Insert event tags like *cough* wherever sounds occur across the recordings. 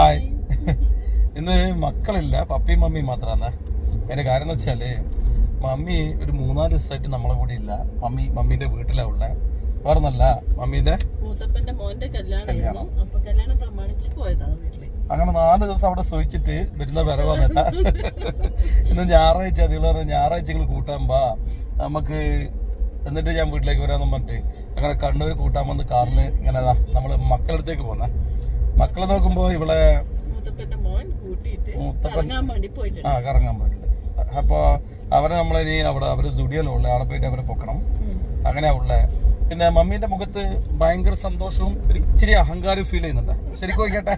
Hi. ഇന്ന് മക്കളില്ല പപ്പിയും mummy മാത്രമാണ് എന്റെ കാര്യം എന്ന് വെച്ചാൽ മമ്മി ഒരു മൂന്നാൽ ദിവസമായിട്ട് നമ്മളെ കൂടെ ഇല്ല. മമ്മി മമ്മീന്റെ വീട്ടിലാ ഉള്ളത് വേറൊന്നല്ല മമ്മീന്റെ കല്യാണം. പ്രമാണിച്ച് പോയതാണ് അങ്ങനെ നാല് ദിവസം അവിടെ സൂചിച്ചിട്ട് വരുന്ന വരവ് വന്നിട്ട ഇന്ന് ഞായറാഴ്ച അതികൾ പറഞ്ഞ ഞായറാഴ്ചകൾ കൂട്ടാൻ പാ നമുക്ക് എന്നിട്ട് ഞാൻ വീട്ടിലേക്ക് വരാമെന്ന് പറഞ്ഞിട്ട്. അങ്ങനെ കണ്ണൂർ കൂട്ടാൻ വന്ന് കാറിൽ ഇങ്ങനെ നമ്മൾ നമ്മൾ മക്കളടുത്തേക്ക് പോന്നെ. മക്കളെ നോക്കുമ്പോ ഇവിടെ ആ കറങ്ങാൻ പോയിട്ടുണ്ട്. അപ്പൊ അവരെ നമ്മളിനി അവിടെ അവർ സ്റ്റുഡിയോയിലുള്ള അവിടെ പോയിട്ട് അവരെ പൊക്കണം. അങ്ങനെയാ ഉള്ളേ. പിന്നെ മമ്മീന്റെ മുഖത്ത് ഭയങ്കര സന്തോഷവും ഒരു ഇച്ചിരി അഹങ്കാരം ഫീൽ ചെയ്യുന്നുണ്ട്. ശരിക്കും നോക്കട്ടെ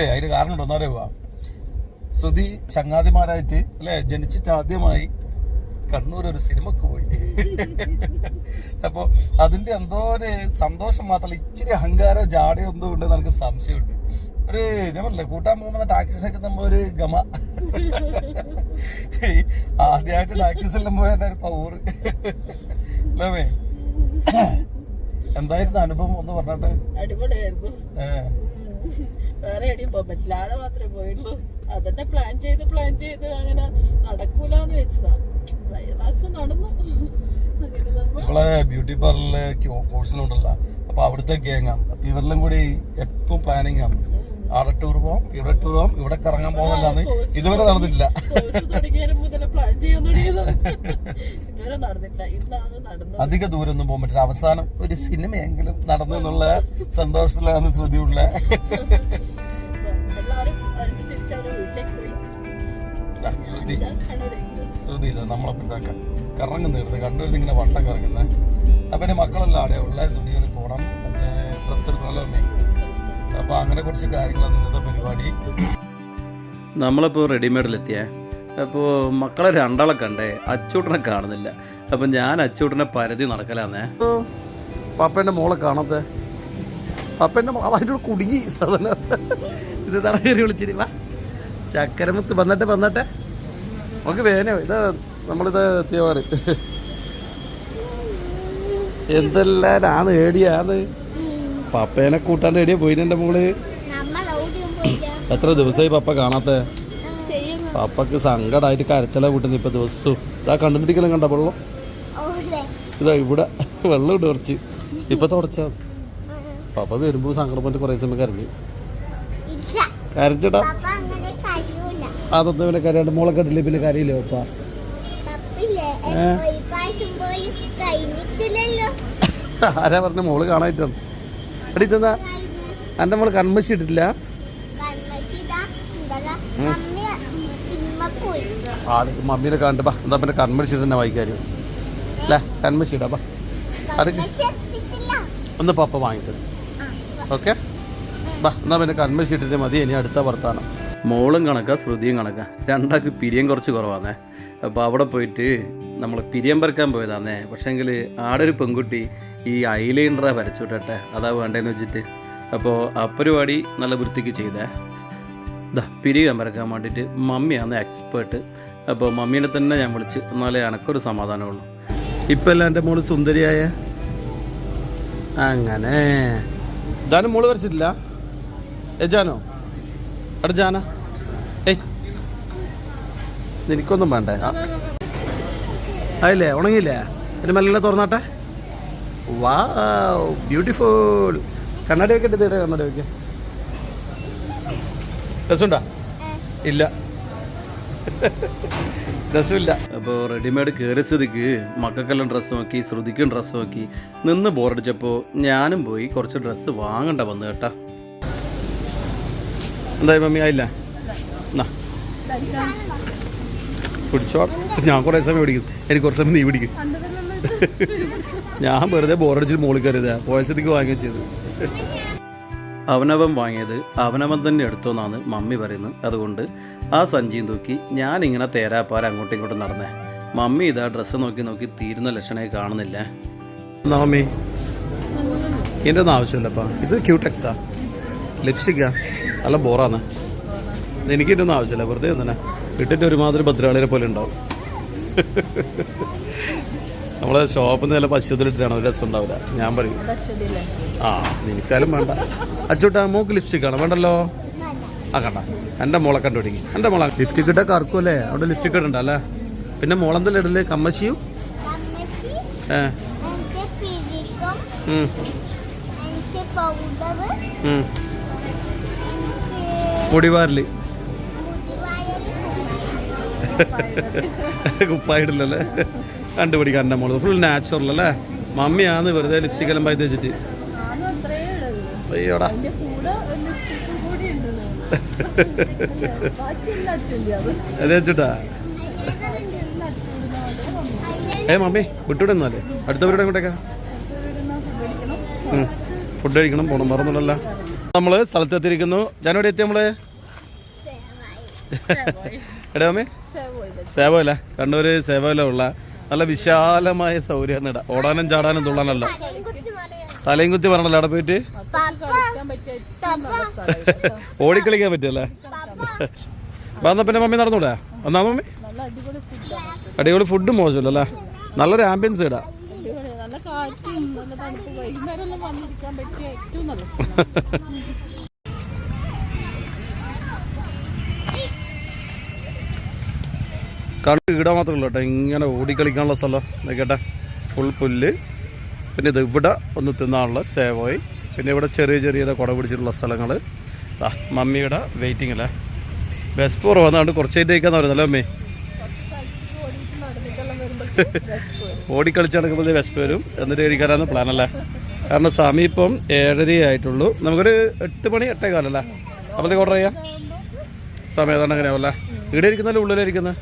ഏ അതിന് കാരണം ഉണ്ടോ? എന്നാലേ പോവാ ശ്രുതി ചങ്ങാതിമാരായിട്ട് അല്ലെ ജനിച്ചിട്ട് ആദ്യമായി കണ്ണൂർ ഒരു സിനിമക്ക് പോയി. അപ്പൊ അതിന്റെ എന്തോ ഒരു സന്തോഷം മാത്രമല്ല ഇച്ചിരി അഹങ്കാരോ ജാടയോ എന്തോ ഉണ്ട് നമുക്ക് സംശയമുണ്ട്. ഒരു ഞാൻ പറഞ്ഞില്ല കൂട്ടാൻ പോകുമ്പോൾ ടാക്സിനൊക്കെ നമ്മ ഒരു ഗമ. ആദ്യമായിട്ട് ടാക്സിലെല്ലാം പോയ ഒരു പവർ അല്ലേ? എന്തായിരുന്നു അനുഭവം ഒന്ന് പറഞ്ഞിട്ട്? അടിപൊളിയായിരുന്നു. വേറെ എവിടെയും പോകാൻ പറ്റില്ല. ആടെ മാത്രമേ പോയുള്ളൂ. അതന്നെ പ്ലാൻ ചെയ്ത് പ്ലാൻ ചെയ്ത് അങ്ങനെ നടക്കൂലെന്ന് വെച്ചതാ. മാസം നടന്നു. നമ്മൾ നമ്മളെ ബ്യൂട്ടി പാർലറിലെ കോഴ്സിനുണ്ടല്ല അപ്പൊ അവിടുത്തെ ഗ്യാങ്ങാണ് അപ്പൊ ഇവരെല്ലാം കൂടി എപ്പം പ്ലാനിങ് ആണ്. അവിടെ ടൂർ പോവാം ഇവിടെ ടൂർ പോവാം ഇവിടെ കറങ്ങാൻ പോകാനല്ലാന്ന് ഇതുവരെ നടന്നില്ല അധിക ദൂരം ഒന്നും പോകാൻ പറ്റില്ല. അവസാനം ഒരു സിനിമയെങ്കിലും നടന്നു എന്നുള്ള സന്തോഷത്തിലാണ് ശ്രുതിയുള്ള. ശ്രുതി. ശ്രുതി നമ്മളെ പിന്നാക്ക കറങ്ങുന്ന കണ്ണൂരിൽ ഇങ്ങനെ വട്ടം കറങ്ങുന്നത് അപ്പം എന്റെ മക്കളെല്ലാം അവിടെ ഉള്ള സ്റ്റുഡിയോയിൽ പോകണം മറ്റേ ഡ്രസ് എടുക്കണമല്ലോ അമ്മേ അപ്പൊ അങ്ങനെ കുറച്ച് കാര്യങ്ങളാണ് ഇന്നത്തെ പരിപാടി. നമ്മളിപ്പോൾ റെഡിമെയ്ഡിലെത്തിയേ. അപ്പോൾ മക്കളെ രണ്ടാളെ കണ്ടേ അച്ചൂട്ടനെ കാണുന്നില്ല. അപ്പം ഞാൻ അച്ചൂട്ടനെ പരതി നടക്കലാന്നേ. പപ്പന്റെ മോളെ കാണാത്തെ. പപ്പന്റെ അതായിട്ട് കുടുങ്ങി. സാധനം ഇത് തടകേറി വിളിച്ചിരി വാ. ചക്കരമുത്ത് വന്നിട്ട് വന്നിട്ടെ. നമുക്ക് വേനോ ഇത് നമ്മളിത് എത്തിയവാണ് എന്തെല്ലാരാണ് ഏടിയാന്ന് പപ്പേനെ കൂട്ടാണ്ട് ഏടിയാ പോയി എന്റെ മോൾ. എത്ര ദിവസമായി പപ്പ കാണാത്ത? പപ്പക്ക് സങ്കടായിട്ട് കരച്ചല കൂട്ടുന്നു ഇപ്പൊ ദിവസവും. ഇതാ കണ്ടുപിടിക്കലും കണ്ട വെള്ളം ഇതാ ഇവിടെ വെള്ളം ഇട്ട് കുറച്ച്. ഇപ്പൊ തുടച്ച. പപ്പ വരുമ്പോ സങ്കടം കൊണ്ട് കുറെ സമയം കരഞ്ഞു. കരച്ചിട്ടാ അതൊന്നും പിന്നെ കരയാണ്ട്? മോളെ കണ്ടില്ലേ പിന്നെ കരയില്ലേ പപ്പ? *laughs* ആരാ പറഞ്ഞ മോൾ കാണാൻ എടി തന്നാ എന്റെ മോൾ കൺമശി ഇട്ടിട്ടില്ല? മമ്മീനെ കണ്ടപ്പാ ബാ. എന്താ പിന്നെ കൺമശി തന്നെ വായിക്കാരും അല്ലേ കൺമശി ഇടാ ബാ. അടുക്ക് ഒന്ന് പപ്പ വാങ്ങിത്തരും. ഓക്കെ? ബാ എന്നാ പിന്നെ കൺമശി ഇട്ടിട്ട് മതി ഇനി അടുത്ത വർത്താനം. മോളും കണക്കാ ശ്രുതിയും കണക്കാ. രണ്ടാൾക്ക് പിരിയം കുറച്ച് കുറവാന്നേ. അപ്പോൾ അവിടെ പോയിട്ട് നമ്മൾ പിരിയം പറക്കാൻ പോയതാന്നേ. പക്ഷേങ്കിൽ ആടെ ഒരു പെൺകുട്ടി ഈ ഐലൈനറാ വരച്ചു വിട്ടെ അതാ വേണ്ടതെന്ന് വെച്ചിട്ട്. അപ്പോൾ ആ പരിപാടി നല്ല വൃത്തിക്ക് ചെയ്തേ. ഇതാ പിരിയം പറക്കാൻ വേണ്ടിയിട്ട് മമ്മിയാണ് എക്സ്പേർട്ട്. അപ്പോൾ മമ്മീനെ തന്നെ ഞാൻ വിളിച്ച് എന്നാലേ എനക്കൊരു സമാധാനമുള്ളൂ. ഇപ്പം അല്ല എന്റെ മോൾ സുന്ദരിയായ? അങ്ങനെ. ഇതാനും മോൾ വരച്ചിട്ടില്ല? ഏ ജാനോ അവിടെ ജാന. ഏയ്. എനിക്കൊന്നും വേണ്ടേ? അല്ലേ ആയില്ലേ? ഉണങ്ങിയില്ലേ? എന്റെ മെല്ലെ തുറന്നാട്ടെ? വാ ബ്യൂട്ടിഫുൾ കണ്ണാടി വെക്കട്ടെ ഇതേ കണ്ണാടി വെക്ക രസമുണ്ടാ ഇല്ല. രസമില്ല. അപ്പോൾ റെഡിമെയ്ഡ് കയറി സ്ഥിതിക്ക് മക്കൾക്കെല്ലാം ഡ്രസ്സ് നോക്കി ശ്രുതിക്കും ഡ്രസ്സ് നോക്കി നിന്ന് ബോറടിച്ചപ്പോൾ ഞാനും പോയി കുറച്ച് ഡ്രസ്സ് വാങ്ങണ്ട വന്നു കേട്ടാ. എന്തായി മമ്മി? ആയില്ല? എന്നാ പിടിച്ചോ. ഞാൻ കുറേ സമയം പിടിക്കും. എനിക്ക് കുറച്ച് സമയം നീ പിടിക്കും. ഞാൻ വെറുതെ ബോറടിച്ചിട്ട് മോളിൽ കയറിയതാ. പോയസത്തേക്ക് വാങ്ങിച്ചത് അവനവൻ വാങ്ങിയത് അവനവൻ തന്നെ എടുത്തോന്നാണ് മമ്മി പറയുന്നത്. അതുകൊണ്ട് ആ സഞ്ചിയും തൂക്കി ഞാനിങ്ങനെ തേരാപ്പാര അങ്ങോട്ടും ഇങ്ങോട്ടും നടന്നേ. മമ്മി ഇതാ ഡ്രസ്സ് നോക്കി നോക്കി തീരുന്ന ലക്ഷണേ കാണുന്നില്ല. എന്നാ മമ്മി? എന്റെ ഒന്നും ആവശ്യമില്ലപ്പാ. ഇത് ക്യൂടെക്സാ ലിപ്സ്റ്റിക്കാ. നല്ല ബോറാന്ന്. എനിക്ക് ഇതിന്റെ ആവശ്യമില്ല. വെറുതെ ഒന്നെ ഇട്ടിട്ട് ഒരുമാതിരി ഭദ്രാളിനെ പോലെ ഉണ്ടാവും. നമ്മളെ ഷോപ്പിൽ നിന്ന് നല്ല പശുവത്തിലിട്ടാണ് ഒരു രസം ഉണ്ടാവില്ല. ഞാൻ പറയും. ആ നിനക്കാലും വേണ്ട. അച്ചോട്ടാ മൂക്ക് ലിപ്സ്റ്റിക് ആണ്? വേണ്ടല്ലോ? ആ കണ്ട. എന്റെ മോളെ കണ്ടുപിടിക്കും. എന്റെ മോളെ. ഇട്ടാൽ കറക്കും അല്ലേ? അവിടെ ലിപ്സ്റ്റിക് ഇടണ്ട അല്ലേ? പിന്നെ മോളെന്തല്ലേ ഇടൽ? കമ്മശിയും? ഏഹ് ഏ. ഉം, മുടിവായൽ *laughs* കുപ്പായിട്ടില്ലല്ലേ കണ്ടുപിടിക്കാൻ എന്റെ മോൾ. ഫുൾ നാച്ചുറൽ അല്ലേ? മമ്മിയാന്ന് വെറുതെ ലിപ്സ്റ്റിക് എല്ലാം പൈ വെച്ചിട്ട്. അയ്യോടാ. അതെ. വെച്ചിട്ടാ? ഏ മമ്മി വിട്ടൂടെ എന്നാലേ? അടുത്തവരുടെ അങ്ങോട്ടേക്കാ ഫുഡ് കഴിക്കണം. പോണം മറന്നുള്ളല്ല നമ്മൾ സ്ഥലത്തെത്തിയിരിക്കുന്നു. ജാനോടെ എത്തി നമ്മൾ? എടാ മമ്മി സേവല്ല കണ്ണൂര് ഉള്ള. നല്ല വിശാലമായ സൗകര്യം ഇട. ഓടാനും ചാടാനും തുള്ളാനല്ല. തലയും കുത്തി പറഞ്ഞല്ലോ അവിടെ പോയിട്ട്? ഓടിക്കളിക്കാൻ പറ്റിയല്ലേ? വന്ന പിന്നെ മമ്മി നടന്നൂടെ? വന്നാ മമ്മി? അടിപൊളി ഫുഡ് മോശമല്ലോ അല്ലേ നല്ലൊരു ആംബിയൻസ് ഇടാം. കണ്ട് ഇടാൻ മാത്രമല്ല കേട്ടോ. ഇങ്ങനെ ഓടിക്കളിക്കാനുള്ള സ്ഥലം. നോക്കട്ടെ ഫുൾ പുല്ല്. പിന്നെ ഇത് ഇവിടെ ഒന്ന് തിന്നാനുള്ള സേവോയി പിന്നെ ഇവിടെ ചെറിയ ചെറിയ കുട പിടിച്ചിട്ടുള്ള സ്ഥലങ്ങൾ മമ്മിയുടെ വെയിറ്റിംഗ് അല്ലേ? ബസ് പോർ വന്നാണ്ട് കുറച്ച് കഴിഞ്ഞ് കഴിക്കാന്ന് പറയുന്നല്ലോ അമ്മേ ഓടിയിട്ട് നടന്നിട്ടെല്ലാം വരുമ്പോഴത്തേക്കും വിശപ്പ് വരും ഓടിക്കളിച്ച് നടക്കുമ്പോൾ വിശപ്പ് വരും എന്നിട്ട് കഴിക്കാനാണ് പ്ലാൻ അല്ലേ കാരണം സമയം ഇപ്പം ഏഴര ആയിട്ടുള്ളൂ. നമുക്കൊരു എട്ട് മണി എട്ടേ കാലല്ലേ? അപ്പോഴത്തേക്ക് ഓർഡർ ചെയ്യാം. സമയം ഏതാണ്ട് അങ്ങനെയാവല്ലേ ഇവിടെ ഇരിക്കുന്നല്ലോ ഉള്ളിലിരിക്കുന്നത്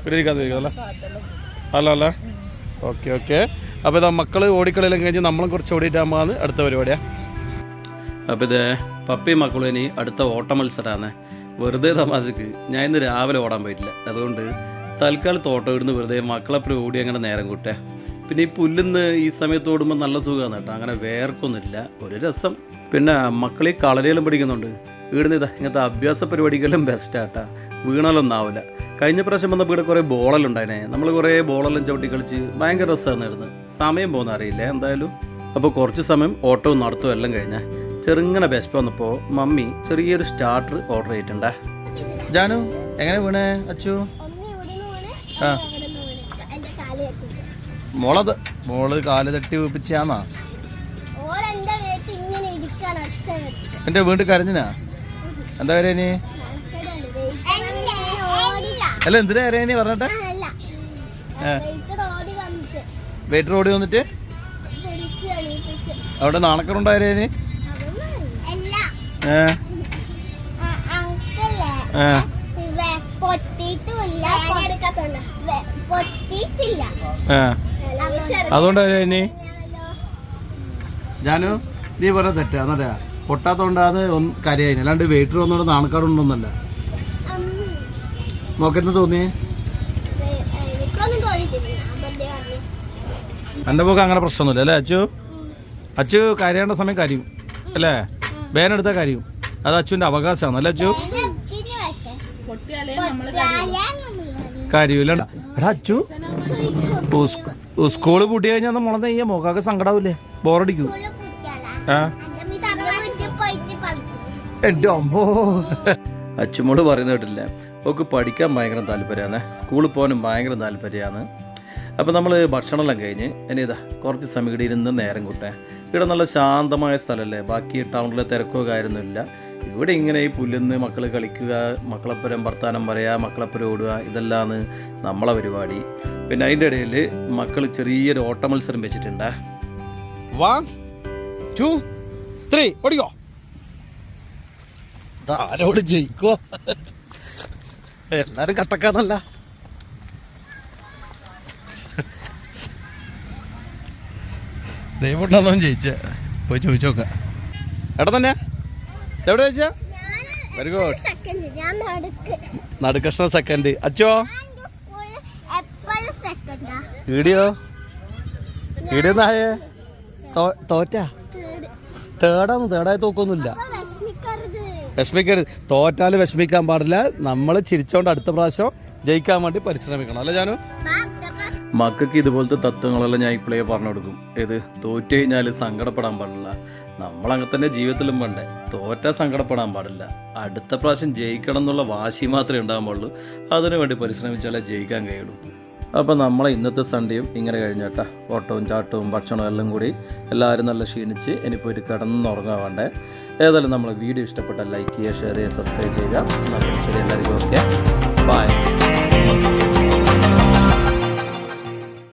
ഇവിടെ ഇരിക്കാതിരിക്കുന്നല്ലേ അല്ല അല്ല. Okay okay. അപ്പോൾ ഇതാ മക്കൾ ഓടിക്കളിയിലും കഴിഞ്ഞ് നമ്മളും കുറച്ച് ഓടിയിട്ടാകുമ്പോൾ അടുത്ത പരിപാടിയാണ് അപ്പോൾ ഇത് പപ്പി മക്കളും ഇനി അടുത്ത ഓട്ട മത്സരമാണ് വെറുതെ തമാശക്ക്. ഞാൻ ഇന്ന് രാവിലെ ഓടാൻ പോയിട്ടില്ല. അതുകൊണ്ട് തൽക്കാലത്ത് ഓട്ടോ ഇടുന്ന വെറുതെ മക്കളെപ്പോഴും ഓടി അങ്ങനെ നേരം കൂട്ടെ. പിന്നെ ഈ പുല്ലിന്ന് ഈ സമയത്ത് ഓടുമ്പോൾ നല്ല സുഖമാണ് കേട്ടോ. അങ്ങനെ വേർക്കൊന്നുമില്ല. ഒരു രസം. പിന്നെ മക്കളീ കളരികളും പഠിക്കുന്നുണ്ട്. ഇവിടുന്ന് ഇതാ ഇങ്ങനത്തെ അഭ്യാസ പരിപാടികളും ബെസ്റ്റാട്ടാ വീണാലൊന്നും ആവില്ല കഴിഞ്ഞ പ്രാവശ്യം വന്നപ്പോൾ ഇവിടെ കുറേ ബോളെല്ലാം നമ്മൾ കുറേ ബോളെല്ലാം ചവിട്ടി കളിച്ച് ഭയങ്കര രസമായിരുന്നു സമയം പോകുന്ന അറിയില്ല എന്തായാലും. അപ്പോൾ കുറച്ച് സമയം ഓട്ടവും നടത്തും എല്ലാം കഴിഞ്ഞ ചെറുങ്ങനെ ബെസ്റ്റ് വന്നപ്പോൾ മമ്മി ചെറിയൊരു സ്റ്റാർട്ടർ ഓർഡർ ചെയ്തിട്ടുണ്ടേ. ജാനു എങ്ങനെ വീണേ? അച്ചു? മോളത്. മോൾ കാൽ തട്ടി വീപ്പിച്ചാന്നാ. എന്റെ വീണ്ടും കരഞ്ഞിനാ? എന്താ കരയനി അല്ല എന്തിനാ കരയനി പറഞ്ഞിട്ട്. വെയിറ്റർ ഓടി വന്നിട്ട്. അവിടെ നാണക്കറുണ്ടായരേനി അല്ല. ഏ. ഏ. പൊട്ടിയിട്ടില്ല ഇനി? ജാനു നീ പറഞ്ഞ തെറ്റാ. എന്നറിയാ പൊട്ടാത്തോണ്ടാന്ന് ഒന്ന് കരയായി അല്ലാണ്ട് വെയിറ്റർ വന്നോണ്ട് നാണക്കാടുണ്ടോന്നല്ല നോക്കെന്ന് തോന്നി എന്റെ എന്റെ മുഖം അങ്ങനെ പ്രശ്നമൊന്നുമില്ല അല്ലേ അച്ചു? അച്ചു കരയേണ്ട സമയം കരയും അല്ലേ? വേനെടുത്താൽ കരയും. അത് അച്ചുവിന്റെ അവകാശമാണ് അല്ലേ അച്ചു? കാര്യമില്ല എടാ അച്ചു സ്കൂൾ പൂട്ടി കഴിഞ്ഞാൽ മുളന്ന് കഴിഞ്ഞാൽ മുഖമൊക്കെ സങ്കടാവില്ലേ ബോറടിക്കൂ. ആ? എന്റെ അമ്മോ. അച്ചുമോൾ പറയുന്ന കേട്ടില്ല ഒക്കെ പഠിക്കാൻ ഭയങ്കര താല്പര്യമാണ് സ്കൂളിൽ പോകാനും ഭയങ്കര താല്പര്യമാണ് അപ്പോൾ നമ്മൾ ഭക്ഷണമെല്ലാം കഴിഞ്ഞ് ഇനി ഇതാ കുറച്ച് സമയം ഇവിടെ ഇരുന്ന് നേരം കൂട്ടെ ഇവിടെ നല്ല ശാന്തമായ സ്ഥലമല്ലേ? ബാക്കി ടൗണിലെ തിരക്കോ കാര്യമൊന്നുമില്ല ഇവിടെ ഇങ്ങനെ ഈ പുല്ലുന്ന് മക്കൾ കളിക്കുക മക്കളപ്പുരം വർത്താനം പറയുക മക്കളപ്പുരം ഓടുക ഇതെല്ലാമാണ് നമ്മളെ പരിപാടി. പിന്നെ അതിന്റെ ഇടയിൽ മക്കൾ ചെറിയൊരു ഓട്ട മത്സരം വെച്ചിട്ടുണ്ട്. വൺ ടു ത്രീ ഓടിക്കോ. ആരോട് ജയിക്കോ? എല്ലാരും കട്ടക്കാന്നല്ല. ദൈവം ജയിച്ചേ. പോയി ചോദിച്ചോക്ക. എടാ തന്നെ എവിടെ വെച്ചാ വെരി ഗുഡ് സെക്കൻഡ് ഞാൻ നടക്ക്. നടുക്കഷ്ണ സെക്കൻഡ് അച്ചോ? വീഡിയോ? വീഡിയോ നായേ തോറ്റാ? തേടാന്ന് തേടായി തോക്കൊന്നുമില്ല. വിഷമിക്കരുത്. തോറ്റാൽ തോറ്റാൽ വിഷമിക്കാൻ പാടില്ല. നമ്മൾ ചിരിച്ചോണ്ട് അടുത്ത പ്രാവശ്യം ജയിക്കാൻ വേണ്ടി പരിശ്രമിക്കണം. അല്ലേ ജാനു. മക്കൾക്ക് ഇതുപോലത്തെ തത്വങ്ങളെല്ലാം ഞാൻ ഇപ്പോഴേ പറഞ്ഞു കൊടുക്കും. ഏത്? തോറ്റു കഴിഞ്ഞാൽ സങ്കടപ്പെടാൻ പാടില്ല. നമ്മളങ്ങനെ തന്നെ ജീവിതത്തിലും വേണ്ടേ. തോറ്റാ സങ്കടപ്പെടാൻ പാടില്ല. അടുത്ത പ്രാവശ്യം ജയിക്കണം എന്നുള്ള വാശി മാത്രമേ ഉണ്ടാകാൻ അതിനു വേണ്ടി പരിശ്രമിച്ചാലേ ജയിക്കാൻ കഴിയുള്ളൂ. അപ്പോൾ നമ്മളെ ഇന്നത്തെ സൺഡേയും ഇങ്ങനെ കഴിഞ്ഞേട്ടാ. ഓട്ടവും ചാട്ടവും ഭക്ഷണവും എല്ലാം കൂടി എല്ലാവരും നല്ല ക്ഷീണിച്ച് ഇനിയിപ്പോൾ ഒരു കിടന്നുറങ്ങാൻ വേണ്ടേ ഏതായാലും നമ്മളെ വീഡിയോ ഇഷ്ടപ്പെട്ടാൽ ലൈക്ക് ചെയ്യുക ഷെയർ ചെയ്യുക സബ്സ്ക്രൈബ് ചെയ്യുക. ശരി എല്ലാവർക്കും ഓക്കെ ബൈ